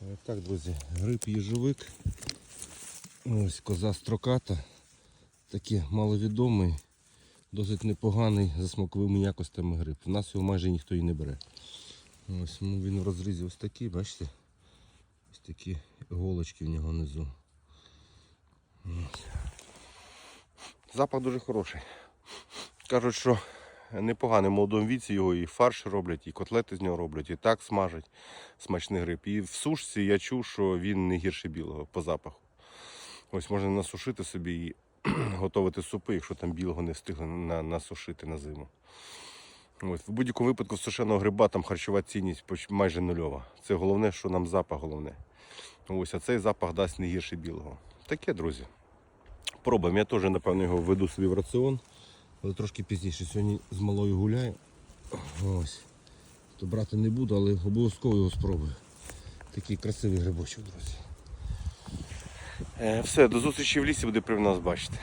Так, друзі, гриб їжовик. Ось коза строката. Такий маловідомий, досить непоганий за смаковими якостями гриб. У нас його майже ніхто і не бере. Ось ну, він в розрізі ось такий, бачите? Ось такі голочки в нього внизу. Ось. Запах дуже хороший. Кажуть, що непоганий в молодому віці його і фарш роблять, і котлети з нього роблять, і так смажать смачний гриб. І в сушці я чув, що він не гірше білого по запаху. Ось можна насушити собі і готувати супи, якщо там білого не встигли на, насушити на зиму. Ось, в будь-якому випадку сушеного гриба там харчова цінність майже нульова. Це головне, що нам запах головне. Ось, а цей запах дасть не гірше білого. Таке, друзі. Пробуємо. Я теж, напевно, його введу собі в раціон, але трошки пізніше. Сьогодні з малою гуляю. Ось. То брати не буду, але обов'язково його спробую. Такий красивий грибочок, друзі. Е, все, до зустрічі в лісі буде при нас бачити.